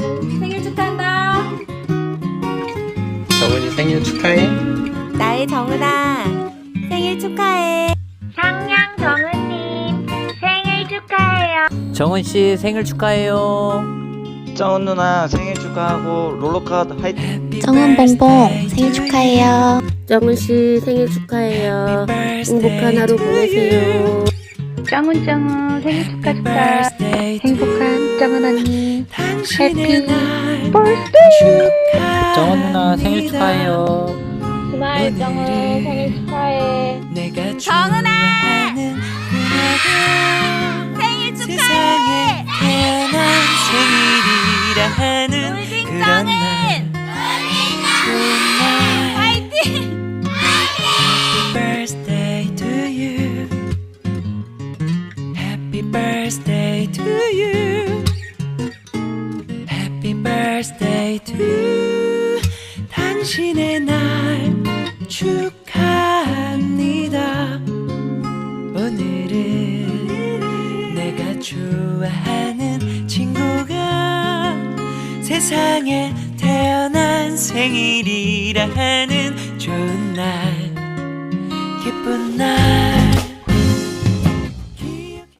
생일 축하한다. 정은이 생일 축하해. 나의 정은아 생일 축하해. 상냥 정은님 생일 축하해요. 정은 씨 생일 축하해요. 정은 누나 생일 축하하고 롤러카드 화이팅. 정은 봉봉 생일 축하해요. 정은 씨 생일 축하해요. 행복한 하루 보내세요. 정은 생일 축하 축하. 행복한 정은 언니 해피 버스데이. 정은 누나 생일 축하해요. 스마일 정은 생일 축하해. 정은아 생일 축하해. 롤딩 정은 birthday to you. Happy birthday to 당신의 날 축하합니다. 오늘은 내가 좋아하는 친구가 세상에 태어난 생일이라는 좋은 날 기쁜 날